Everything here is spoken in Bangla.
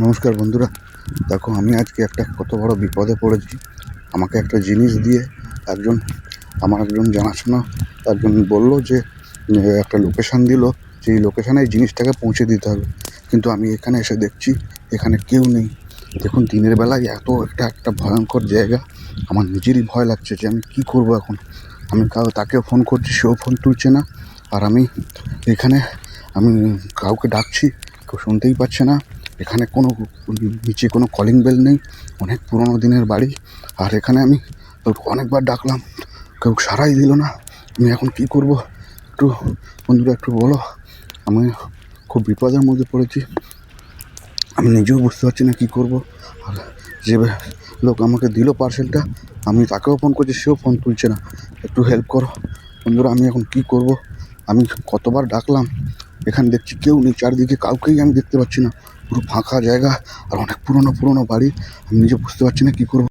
নমস্কার বন্ধুরা। দেখো, আমি আজকে একটা কত বড় বিপদে পড়েছি। আমাকে একটা জিনিস দিয়ে একজন, আমার একজন জানাশোনা একজন বলল যে একটা লোকেশান দিল। সেই লোকেশানে এই জিনিসটাকে পৌঁছে দিতে হবে। কিন্তু আমি এখানে এসে দেখছি, এখানে কেউ নেই। দেখুন, দিনের বেলায় এত একটা একটা ভয়ঙ্কর জায়গা। আমার নিজেরই ভয় লাগছে যে, আমি কী করব এখন? আমি কাউ, তাকেও ফোন করছি, সেও ফোন তুলছে না। আর আমি এখানে, আমি কাউকে ডাকছি, কেউ শুনতেই পাচ্ছে না। এখানে কোনো নিচে কোনো কলিং বেল নেই, অনেক পুরোনো দিনের বাড়ি। আর এখানে আমি অনেকবার ডাকলাম, কেউ সারাই দিল না। আমি এখন কী করব? একটু বন্ধুরা, একটু বলো। আমি খুব বিপদের মধ্যে পড়েছি। আমি নিজেও বুঝতে পারছি না কী করব। আর যে লোক আমাকে দিল পার্সেলটা আমি তাকেও ফোন করছি, সেও ফোন তুলছে না। একটু হেল্প করো। বন্ধুরা, আমি এখন কী করব? আমি কতবার ডাকলাম, এখানে দেখছি কেউ নেই, চারিদিকে কাউকেই আমি দেখতে পাচ্ছি না। পুরো ফাঁকা জায়গা আর অনেক পুরোনো পুরোনো বাড়ি। আমি নিজে বুঝতে পারছি না কী করব।